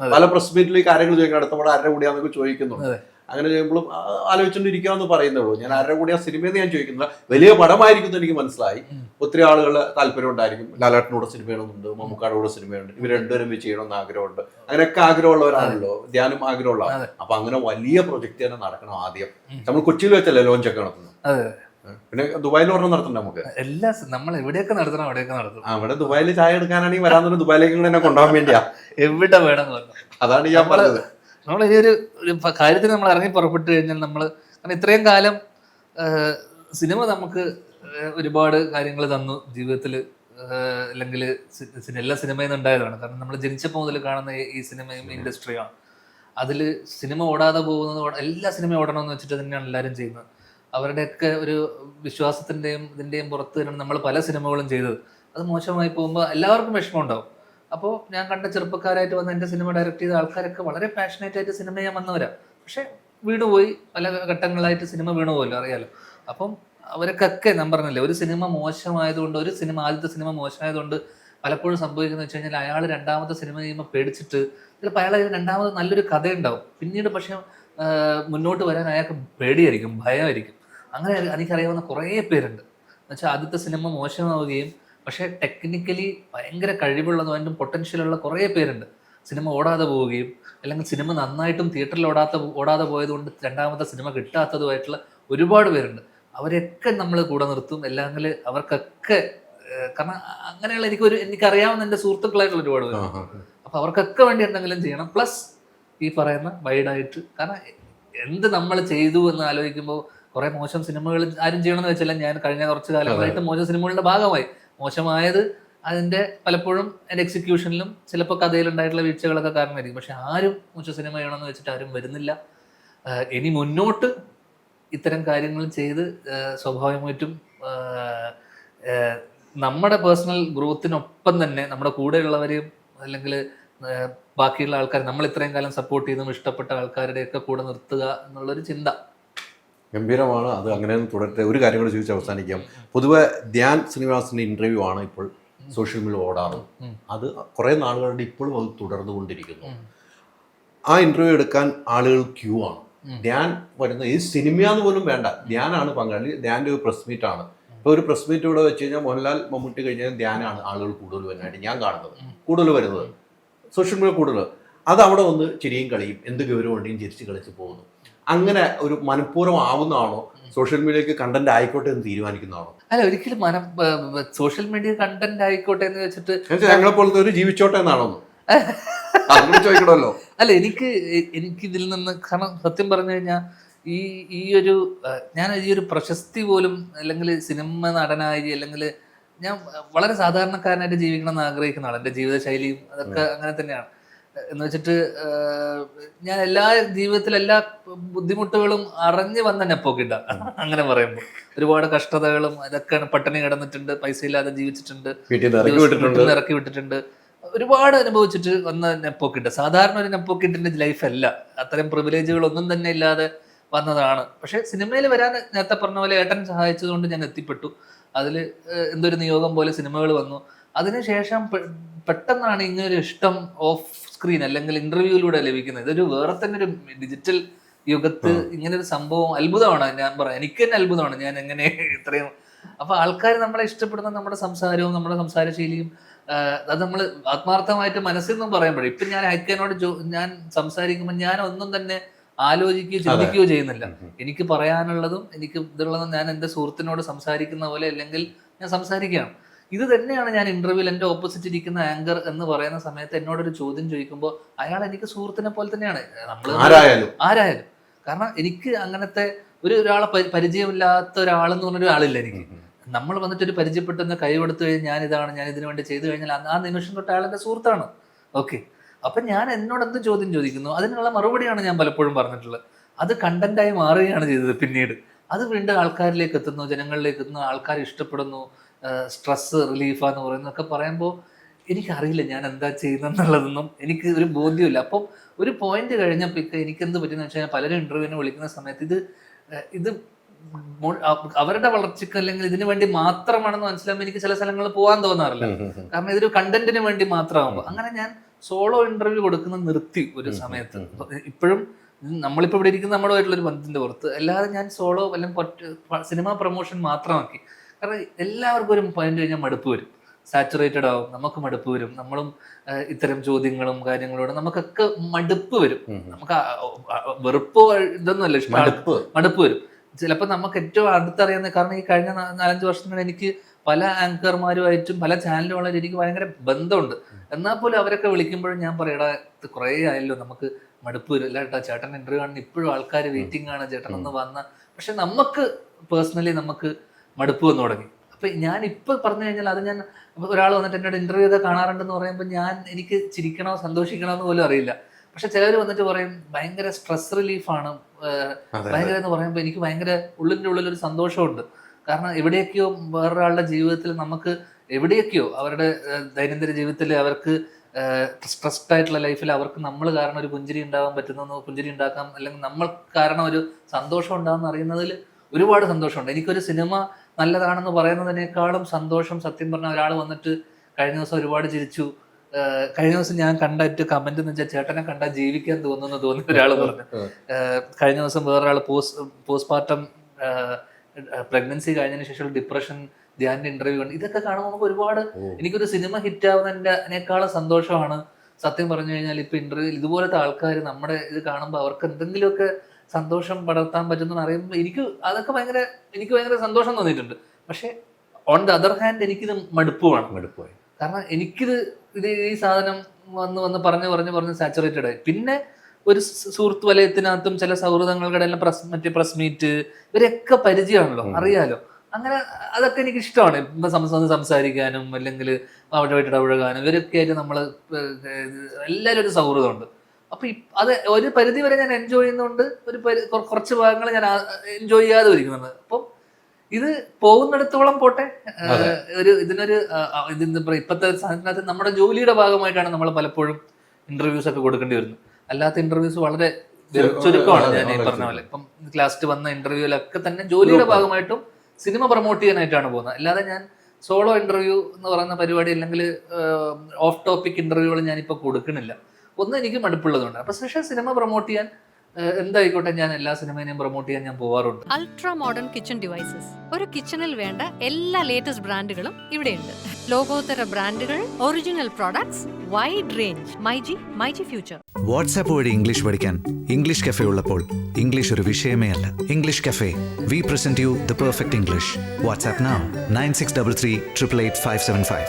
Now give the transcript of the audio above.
പല പ്രസ് മീറ്റിലും ഈ കാര്യങ്ങൾ ചോദിക്കണം. പടം ആരുടെ കൂടിയാന്നൊക്കെ ചോദിക്കുന്നു അങ്ങനെ ചെയ്യുമ്പോഴും ആലോചിച്ചുകൊണ്ടിരിക്കാമെന്ന് പറയുന്നുള്ളൂ. ഞാൻ ആരുടെ കൂടിയാ ആ സിനിമയെന്ന് ഞാൻ ചോദിക്കുന്നില്ല. വലിയ പടമായിരിക്കും എന്ന് എനിക്ക് മനസ്സിലായി. ഒത്തിരി ആളുകൾ താല്പര്യം ഉണ്ടായിരിക്കും. ലാലാട്ടിനോട് സിനിമ ചെയ്യണമെന്നുണ്ട്. മമ്മൂക്കാടോട് കൂടെ സിനിമയുണ്ട് ഇവർ രണ്ടുപേരും വെച്ച് ചെയ്യണമെന്ന് ആഗ്രഹമുണ്ട്. അങ്ങനെയൊക്കെ ആഗ്രഹമുള്ളവരാണല്ലോ. ധ്യാനം ആഗ്രഹമുള്ള. അപ്പൊ അങ്ങനെ വലിയ പ്രൊജക്ട് തന്നെ നടക്കണം ആദ്യം. നമ്മൾ കൊച്ചിയിൽ വെച്ചല്ലേ ലോഞ്ച് ഒക്കെ നടത്തുന്നത് പിന്നെ ദുബായിൽ ഒരെണ്ണം നടത്തണ്ട നമുക്ക്? എല്ലാ നമ്മൾ എവിടെയൊക്കെ നടത്തണം അവിടെയൊക്കെ നടത്തും അവിടെ ദുബായിൽ ചായ എടുക്കാനാണെങ്കിൽ വരാൻ തന്നെ ദുബായിലേക്ക് തന്നെ കൊണ്ടുപോകാൻ വേണ്ടിയാ. എവിടെ വേണം അതാണ് ഞാൻ പറഞ്ഞത്. നമ്മൾ ഈ ഒരു കാര്യത്തിന് നമ്മൾ ഇറങ്ങി പുറപ്പെട്ടു കഴിഞ്ഞാൽ നമ്മൾ കാരണം ഇത്രയും കാലം സിനിമ നമുക്ക് ഒരുപാട് കാര്യങ്ങൾ തന്നു ജീവിതത്തിൽ അല്ലെങ്കിൽ എല്ലാ സിനിമയിൽ നിന്ന് ഉണ്ടായതാണ്. കാരണം നമ്മൾ ജനിച്ചപ്പോൾ മുതൽ കാണുന്ന ഈ- സിനിമയും ഇൻഡസ്ട്രിയാണ്. അതിൽ സിനിമ ഓടാതെ പോകുന്നത് എല്ലാ സിനിമയും ഓടണമെന്ന് വെച്ചിട്ട് തന്നെയാണ് എല്ലാവരും ചെയ്യുന്നത്. അവരുടെയൊക്കെ ഒരു വിശ്വാസത്തിന്റെയും ഇതിന്റെയും പുറത്ത് തന്നെയാണ് നമ്മൾ പല സിനിമകളും ചെയ്തത്. അത് മോശമായി പോകുമ്പോൾ എല്ലാവർക്കും വിഷമം ഉണ്ടാവും അപ്പോൾ ഞാൻ കണ്ട ചെറുപ്പക്കാരായിട്ട് വന്ന എന്റെ സിനിമ ഡയറക്റ്റ് ചെയ്ത ആൾക്കാരൊക്കെ വളരെ പാഷനേറ്റ് ആയിട്ട് സിനിമ ചെയ്യാൻ വന്നവരാ. പക്ഷെ പോയി. പല ഘട്ടങ്ങളായിട്ട് സിനിമ വീണുപോയല്ലോ അറിയാലോ. അപ്പം അവർക്കൊക്കെ ഞാൻ പറഞ്ഞില്ലേ ഒരു സിനിമ മോശമായതുകൊണ്ട് ഒരു സിനിമ ആദ്യത്തെ സിനിമ മോശമായതുകൊണ്ട് പലപ്പോഴും സംഭവിക്കുന്നത് വെച്ച് കഴിഞ്ഞാൽ അയാൾ രണ്ടാമത്തെ സിനിമ ചെയ്യുമ്പോൾ പേടിച്ചിട്ട് ചിലപ്പോൾ അയാൾ രണ്ടാമത് നല്ലൊരു കഥയുണ്ടാവും. പിന്നീട് പക്ഷേ മുന്നോട്ട് വരാൻ അയാൾക്ക് പേടിയായിരിക്കും ഭയമായിരിക്കും. അങ്ങനെ എനിക്കറിയാവുന്ന കുറേ പേരുണ്ട്. എന്നുവെച്ചാൽ ആദ്യത്തെ സിനിമ മോശമാവുകയും പക്ഷേ ടെക്നിക്കലി ഭയങ്കര കഴിവുള്ളതും പൊട്ടൻഷ്യലുള്ള കുറേ പേരുണ്ട്. സിനിമ ഓടാതെ പോവുകയും അല്ലെങ്കിൽ സിനിമ നന്നായിട്ടും തിയേറ്ററിൽ ഓടാത്ത ഓടാതെ പോയതുകൊണ്ട് രണ്ടാമത്തെ സിനിമ കിട്ടാത്തതുമായിട്ടുള്ള ഒരുപാട് പേരുണ്ട്. അവരെയൊക്കെ നമ്മൾ കൂടെ നിർത്തും. അല്ലെങ്കിൽ അവർക്കൊക്കെ കാരണം അങ്ങനെയുള്ള എനിക്കൊരു എനിക്കറിയാവുന്ന എന്റെ സുഹൃത്തുക്കളായിട്ടുള്ള ഒരുപാട് പേര് ആ, ആ, ആ. അപ്പൊ അവർക്കൊക്കെ വേണ്ടി എന്തെങ്കിലും ചെയ്യണം. പ്ലസ് ഈ പറയുന്ന വൈഡായിട്ട് കാരണം എന്ത് നമ്മൾ ചെയ്തു എന്ന് ആലോചിക്കുമ്പോൾ കുറെ മോശം സിനിമകൾ ആരും ചെയ്യണമെന്ന് വെച്ചല്ല. ഞാൻ കഴിഞ്ഞ കുറച്ച് കാലങ്ങളായിട്ട് മോശം സിനിമകളുടെ ഭാഗമായി. മോശമായത് അതിന്റെ പലപ്പോഴും അതിന്റെ എക്സിക്യൂഷനിലും ചിലപ്പോൾ കഥയിലുണ്ടായിട്ടുള്ള വീഴ്ചകളൊക്കെ കാരണമായിരിക്കും. പക്ഷെ ആരും മോശം സിനിമ ചെയ്യണമെന്ന് വെച്ചിട്ട് ആരും വരുന്നില്ല. ഇനി മുന്നോട്ട് ഇത്തരം കാര്യങ്ങൾ ചെയ്ത് സ്വാഭാവികമായിട്ടും നമ്മുടെ പേഴ്സണൽ ഗ്രോത്തിനൊപ്പം തന്നെ നമ്മുടെ കൂടെയുള്ളവരെയും അല്ലെങ്കിൽ ബാക്കിയുള്ള ആൾക്കാർ നമ്മൾ ഇത്രയും കാലം സപ്പോർട്ട് ചെയ്തും ഇഷ്ടപ്പെട്ട ആൾക്കാരുടെയൊക്കെ കൂടെ നിർത്തുക എന്നുള്ളൊരു ചിന്ത. ഗംഭീരമാണ്. അത് അങ്ങനെ തുടരട്ടെ. ഒരു കാര്യം കൂടെ ചോദിച്ച് അവസാനിക്കാം. പൊതുവെ ധ്യാൻ ശ്രീനിവാസിന്റെ ഇന്റർവ്യൂ ആണ് ഇപ്പോൾ സോഷ്യൽ മീഡിയ ഓടാറ്. അത് കുറെ നാളുകളുടെ ഇപ്പോഴും അത് തുടർന്നുകൊണ്ടിരിക്കുന്നു. ആ ഇന്റർവ്യൂ എടുക്കാൻ ആളുകൾ ക്യൂ ആണ്. ധ്യാൻ വരുന്ന ഈ സിനിമയാന്ന് പോലും വേണ്ട. ധ്യാനാണ് പങ്കാളി. ധ്യാന്റെ ഒരു പ്രസ് മീറ്റ് ആണ്. ഇപ്പോൾ ഒരു പ്രസ് മീറ്റ് ഇവിടെ വെച്ച് കഴിഞ്ഞാൽ മോഹൻലാൽ മമ്മൂട്ടി കഴിഞ്ഞാൽ ധ്യാനാണ് ആളുകൾ കൂടുതൽ വരുന്നതായിട്ട് ഞാൻ കാണുന്നത്. കൂടുതൽ വരുന്നത്. സോഷ്യൽ മീഡിയ കൂടുതൽ. അത് അവിടെ വന്ന് ചിരിയും കളിയും എന്ത് ഗൗരവം ഉണ്ടെങ്കിലും ചിരിച്ച് കളിച്ച് പോകുന്നു. അങ്ങനെ ഒരു മനഃപൂർവം ആവുന്നതാണോ സോഷ്യൽ മീഡിയക്ക് കണ്ടന്റ് ആയിക്കോട്ടെ എന്ന് തീരുമാനിക്കുന്നതാണോ? അല്ല ഒരിക്കലും മനം സോഷ്യൽ മീഡിയ കണ്ടന്റ് ആയിക്കോട്ടെ എന്ന് വെച്ചിട്ട് ഞങ്ങളെ പോലത്തെ ഒരു ജീവിച്ചോട്ടെ എന്നാണോ? ചോദിക്കണമല്ലോ. അല്ല എനിക്ക് എനിക്ക് ഇതിൽ നിന്ന് കാരണം സത്യം പറഞ്ഞു കഴിഞ്ഞാൽ ഈ ഈ ഒരു ഞാൻ ഈ ഒരു പ്രശസ്തി പോലും അല്ലെങ്കിൽ സിനിമ നടനായി അല്ലെങ്കിൽ ഞാൻ വളരെ സാധാരണക്കാരനായിട്ട് ജീവിക്കണം എന്ന് ആഗ്രഹിക്കുന്നതാണ്. എന്റെ ജീവിതശൈലിയും അതൊക്കെ അങ്ങനെ തന്നെയാണ്. എന്ന് വെച്ചിട്ട് ഞാൻ എല്ലാ ജീവിതത്തിൽ എല്ലാ ബുദ്ധിമുട്ടുകളും അറിഞ്ഞു വന്ന നെപ്പോക്കിട്ട അങ്ങനെ പറയുമ്പോൾ ഒരുപാട് കഷ്ടതകളും അതൊക്കെ പട്ടിണി കിടന്നിട്ടുണ്ട് പൈസ ഇല്ലാതെ ജീവിച്ചിട്ടുണ്ട് വീട്ടിൽ ഇറക്കി വിട്ടിട്ടുണ്ട്. ഇറക്കി വിട്ടിട്ടുണ്ട്. ഒരുപാട് അനുഭവിച്ചിട്ട് വന്ന നെപ്പോക്കിട്ട. സാധാരണ ഒരു നെപ്പോക്കിട്ടിന്റെ ലൈഫ് അല്ല. അത്തരം പ്രിവിലേജുകൾ ഒന്നും തന്നെ ഇല്ലാതെ വന്നതാണ്. പക്ഷെ സിനിമയിൽ വരാൻ നേരത്തെ പറഞ്ഞ പോലെ ഏട്ടൻ സഹായിച്ചതുകൊണ്ട് ഞാൻ എത്തിപ്പെട്ടു. അതിൽ എന്തൊരു നിയോഗം പോലെ സിനിമകൾ വന്നു. അതിനുശേഷം പെട്ടെന്നാണ് ഇങ്ങനൊരു ഇഷ്ടം ഓഫ് സ്ക്രീൻ അല്ലെങ്കിൽ ഇന്റർവ്യൂയിലൂടെ ലഭിക്കുന്നത്. ഇതൊരു വേറെ തന്നെ ഒരു ഡിജിറ്റൽ യുഗത്ത് ഇങ്ങനെ ഒരു സംഭവം അത്ഭുതമാണ്. ഞാൻ പറയാം എനിക്ക് തന്നെ അത്ഭുതമാണ് ഞാൻ എങ്ങനെ ഇത്രയും അപ്പൊ ആൾക്കാർ നമ്മളെ ഇഷ്ടപ്പെടുന്ന നമ്മുടെ സംസാരവും നമ്മുടെ സംസാര ശൈലിയും അത് നമ്മൾ ആത്മാർത്ഥമായിട്ട് മനസ്സിൽ നിന്നും പറയുമ്പോഴേ ഇപ്പൊ ഞാൻ ഹൈക്കനോട് ഞാൻ സംസാരിക്കുമ്പോൾ ഞാൻ ഒന്നും തന്നെ ആലോചിക്കുകയോ ചിന്തിക്കുകയോ ചെയ്യുന്നില്ല. എനിക്ക് പറയാനുള്ളതും എനിക്ക് ഇതുള്ളതും ഞാൻ എന്റെ സുഹൃത്തിനോട് സംസാരിക്കുന്ന പോലെ അല്ലെങ്കിൽ ഞാൻ സംസാരിക്കുകയാണ് ഇത് തന്നെയാണ് ഞാൻ ഇന്റർവ്യൂവിൽ എന്റെ ഓപ്പോസിറ്റ് ഇരിക്കുന്ന ആങ്കർ എന്ന് പറയുന്ന സമയത്ത് എന്നോടൊരു ചോദ്യം ചോദിക്കുമ്പോൾ അയാൾ എനിക്ക് സുഹൃത്തിനെ പോലെ തന്നെയാണ്. നമ്മൾ ആരായാലും. ആരായാലും. കാരണം എനിക്ക് അങ്ങനത്തെ ഒരു ഒരാളെ പരി- പരിചയമില്ലാത്ത ഒരാളെന്ന് പറഞ്ഞൊരു ആളില്ല എനിക്ക്. നമ്മൾ വന്നിട്ട് ഒരു പരിചയപ്പെട്ടെന്ന് കൈ കൊടുത്തു കഴിഞ്ഞാൽ ഞാൻ ഇതാണ് ഞാൻ ഇതിനു വേണ്ടി ചെയ്തു കഴിഞ്ഞാൽ ആ- നിമിഷം തൊട്ട് അയാൾ എന്റെ സുഹൃത്താണ്. ഓക്കെ അപ്പൊ ഞാൻ എന്നോട് എന്ത് ചോദ്യം ചോദിക്കുന്നു? അതിനുള്ള മറുപടിയാണ് ഞാൻ പലപ്പോഴും പറഞ്ഞിട്ടുള്ളത്. അത് കണ്ടന്റായി മാറുകയാണ് ചെയ്തത് പിന്നീട്. അത് വീണ്ടും ആൾക്കാരിലേക്ക് എത്തുന്നു ജനങ്ങളിലേക്ക് എത്തുന്നു ആൾക്കാർ ഇഷ്ടപ്പെടുന്നു സ്ട്രെസ് റിലീഫ് റിലീഫാന്ന് പറയുന്നതൊക്കെ പറയുമ്പോൾ എനിക്കറിയില്ല ഞാൻ എന്താ ചെയ്യുന്നതെന്നുള്ളതൊന്നും എനിക്ക് ഒരു ബോധ്യമില്ല അപ്പം ഒരു പോയിന്റ് കഴിഞ്ഞപ്പോൾ എനിക്ക് എന്ത് പറ്റുന്ന വെച്ചാൽ പലരും ഇന്റർവ്യൂവിന് വിളിക്കുന്ന സമയത്ത് ഇത് ഇത് അവരുടെ വളർച്ചയ്ക്ക് അല്ലെങ്കിൽ ഇതിനു വേണ്ടി മാത്രമാണെന്ന് മനസ്സിലാകുമ്പോൾ എനിക്ക് ചില സ്ഥലങ്ങളിൽ പോകാൻ തോന്നാറില്ല. കാരണം ഇതൊരു കണ്ടന്റിന് വേണ്ടി മാത്രമാകുമ്പോൾ അങ്ങനെ ഞാൻ സോളോ ഇന്റർവ്യൂ കൊടുക്കുന്ന നിർത്തി ഒരു സമയത്ത്. ഇപ്പോഴും നമ്മളിപ്പോ ഇവിടെ ഇരിക്കുന്ന നമ്മുടെ ഒരു ബന്ധത്തിന്റെ പുറത്ത് അല്ലാതെ ഞാൻ സോളോ അല്ലെങ്കിൽ സിനിമ പ്രൊമോഷൻ മാത്രമാക്കി. കാരണം എല്ലാവർക്കും ഒരു പോയിന്റ് കഴിഞ്ഞാൽ മടുപ്പ് വരും. സാച്ചുറേറ്റഡ് ആവും നമുക്ക് മടുപ്പ് വരും. നമ്മളും ഇത്തരം ചോദ്യങ്ങളും കാര്യങ്ങളോട് നമുക്കൊക്കെ മടുപ്പ് വരും. നമുക്ക് വെറുപ്പ് ഇതൊന്നുമല്ല ഇഷ്ടം. മടുപ്പ്. വരും. ചിലപ്പോൾ നമുക്ക് ഏറ്റവും അടുത്തറിയുന്ന കാരണം ഈ കഴിഞ്ഞ നാലഞ്ച് വർഷത്തിനിടെ എനിക്ക് പല ആങ്കർമാരുമായിട്ടും പല ചാനലുകളായിട്ടും എനിക്ക് ഭയങ്കര ബന്ധമുണ്ട്. എന്നാൽ പോലും അവരൊക്കെ വിളിക്കുമ്പോഴും ഞാൻ പറയടാ ഇത് കുറേ ആയല്ലോ നമുക്ക് മടുപ്പ് വരും. അല്ല കേട്ടോ ചേട്ടൻ ഇന്റർവ്യൂ കാണുന്ന ഇപ്പോഴും ആൾക്കാർ വെയിറ്റിംഗ് ആണ്. ചേട്ടൻ ഒന്ന് വന്ന. പക്ഷെ നമുക്ക് പേഴ്സണലി നമുക്ക് മടുപ്പ് വന്നു തുടങ്ങി. അപ്പൊ ഞാൻ ഇപ്പൊ പറഞ്ഞു കഴിഞ്ഞാൽ അത് ഞാൻ ഒരാൾ വന്നിട്ട് എന്നോട് ഇന്റർവ്യൂ ചെയ്താൽ കാണാറുണ്ടെന്ന് പറയുമ്പോൾ ഞാൻ എനിക്ക് ചിരിക്കണോ സന്തോഷിക്കണോ എന്ന് പോലും അറിയില്ല. പക്ഷെ ചിലർ വന്നിട്ട് പറയും ഭയങ്കര സ്ട്രെസ് റിലീഫാണ് ഭയങ്കര എന്ന് പറയുമ്പോൾ എനിക്ക് ഭയങ്കര ഉള്ളിന്റെ ഉള്ളിൽ ഒരു സന്തോഷമുണ്ട്. കാരണം എവിടെയൊക്കെയോ വേറൊരാളുടെ ജീവിതത്തിൽ നമുക്ക് എവിടെയൊക്കെയോ അവരുടെ ദൈനംദിന ജീവിതത്തിൽ അവർക്ക് സ്ട്രെസ്ഡ് ആയിട്ടുള്ള ലൈഫിൽ അവർക്ക് നമ്മൾ കാരണം ഒരു പുഞ്ചിരി ഉണ്ടാകാൻ പറ്റുന്നു പുഞ്ചിരി ഉണ്ടാക്കാം അല്ലെങ്കിൽ നമ്മൾ കാരണം ഒരു സന്തോഷം ഉണ്ടാകുന്ന അറിയുന്നതിൽ ഒരുപാട് സന്തോഷമുണ്ട്. എനിക്കൊരു സിനിമ നല്ലതാണെന്ന് പറയുന്നതിനേക്കാളും സന്തോഷം സത്യം പറഞ്ഞ ഒരാൾ വന്നിട്ട് കഴിഞ്ഞ ദിവസം ഒരുപാട് ചിരിച്ചു. കഴിഞ്ഞ ദിവസം ഞാൻ കണ്ടിട്ട് കമന്റ് എന്ന് വെച്ചാൽ ചേട്ടനെ കണ്ടാൽ ജീവിക്കാൻ തോന്നുന്നു തോന്നി ഒരാൾ പറഞ്ഞു. കഴിഞ്ഞ ദിവസം വേറൊരാൾ പോസ്റ്റ് പോസ്റ്റ്മോർട്ടം പ്രഗ്നൻസി കഴിഞ്ഞതിന് ശേഷം ഡിപ്രഷൻ ധ്യാനിന്റെ ഇന്റർവ്യൂ ഉണ്ട് ഇതൊക്കെ കാണുമ്പോൾ നമുക്ക് ഒരുപാട്. എനിക്കൊരു സിനിമ ഹിറ്റ് ആവുന്നതിനേക്കാളും സന്തോഷമാണ്. സത്യം പറഞ്ഞു കഴിഞ്ഞാൽ ഇപ്പൊ ഇന്റർവ്യൂ ഇതുപോലത്തെ ആൾക്കാർ നമ്മുടെ ഇത് കാണുമ്പോൾ അവർക്ക് എന്തെങ്കിലുമൊക്കെ സന്തോഷം പടർത്താൻ പറ്റുന്ന അറിയുമ്പോൾ എനിക്ക് അതൊക്കെ ഭയങ്കര എനിക്ക് ഭയങ്കര സന്തോഷം തോന്നിയിട്ടുണ്ട്. പക്ഷേ ഓൺ ദ അതർ ഹാൻഡ് എനിക്കിത് മടുപ്പുമാണ് മടുപ്പായി കാരണം എനിക്കിത് ഇത് ഈ സാധനം വന്ന് വന്ന് പറഞ്ഞ് പറഞ്ഞ് പറഞ്ഞ് സാച്ചുറേറ്റഡ് ആയി. പിന്നെ ഒരു സുഹൃത്ത് വലയത്തിനകത്തും ചില സൗഹൃദങ്ങളുടെ എല്ലാം പ്രസ് മറ്റേ പ്രസ് മീറ്റ് ഇവരൊക്കെ പരിചയമാണല്ലോ അറിയാലോ. അങ്ങനെ അതൊക്കെ എനിക്ക് ഇഷ്ടമാണ്. ഇപ്പം സംസ- സംസാരിക്കാനും അല്ലെങ്കിൽ അവിടെ പോയിട്ട് ഇടപഴകാനും ഇവരൊക്കെ ആയിട്ട് നമ്മൾ എല്ലാവരും ഒരു സൗഹൃദമുണ്ട്. അപ്പൊ അത് ഒരു പരിധി വരെ ഞാൻ എൻജോയ് ചെയ്യുന്നുണ്ട്. ഒരു കുറ- കുറച്ച് ഭാഗങ്ങൾ ഞാൻ എൻജോയ് ചെയ്യാതെ ഇരിക്കുന്നുണ്ട് അപ്പം ഇത് പോകുന്നിടത്തോളം പോട്ടെ. ഒരു ഇതിനൊരു ഇതിന് ഇപ്പൊ ഇപ്പത്തെ സാധനത്തിനകത്ത് നമ്മുടെ ജോലിയുടെ ഭാഗമായിട്ടാണ് നമ്മൾ പലപ്പോഴും ഇന്റർവ്യൂസ് ഒക്കെ കൊടുക്കേണ്ടി വരുന്നത്. അല്ലാത്ത ഇന്റർവ്യൂസ് വളരെ ചുരുക്കമാണ് ഞാൻ ഈ പറഞ്ഞ പോലെ. ഇപ്പം ലാസ്റ്റ് വന്ന ഇന്റർവ്യൂലൊക്കെ തന്നെ ജോലിയുടെ ഭാഗമായിട്ടും സിനിമ പ്രൊമോട്ട് ചെയ്യാനായിട്ടാണ് പോകുന്നത്. അല്ലാതെ ഞാൻ സോളോ ഇന്റർവ്യൂ എന്ന് പറയുന്ന പരിപാടി അല്ലെങ്കിൽ ഓഫ് ടോപ്പിക് ഇന്റർവ്യൂകൾ ഞാനിപ്പോൾ കൊടുക്കണില്ല. ഒന്ന് എനിക്ക് മടുപ്പുള്ളതുകൊണ്ട് അപ്പൊ സ്പെഷ്യൽ സിനിമ പ്രൊമോട്ട് ചെയ്യാൻ എന്തായിക്കോട്ടെ ഞാൻ എല്ലാ സിനിമയും പ്രൊമോട്ട് ചെയ്യാൻ ഞാൻ പോവാറുണ്ട്. അൾട്രാ മോഡേൺ കിച്ചൺ ഡിവൈസസ് ഒരു കിച്ചണിൽ വേണ്ട എല്ലാ ലേറ്റസ്റ്റ് ബ്രാൻഡുകളും ഇവിടെയുണ്ട്. ലോകോത്തര ബ്രാൻഡുകൾ original products wide range myG myG future WhatsApp വഴി ഇംഗ്ലീഷ് പഠിക്കാൻ ഇംഗ്ലീഷ് കഫേ ഉള്ളപ്പോൾ ഇംഗ്ലീഷ് ഒരു വിഷയമേ അല്ല. English Cafe we present you the perfect English WhatsApp nine six double three triple eight five seven five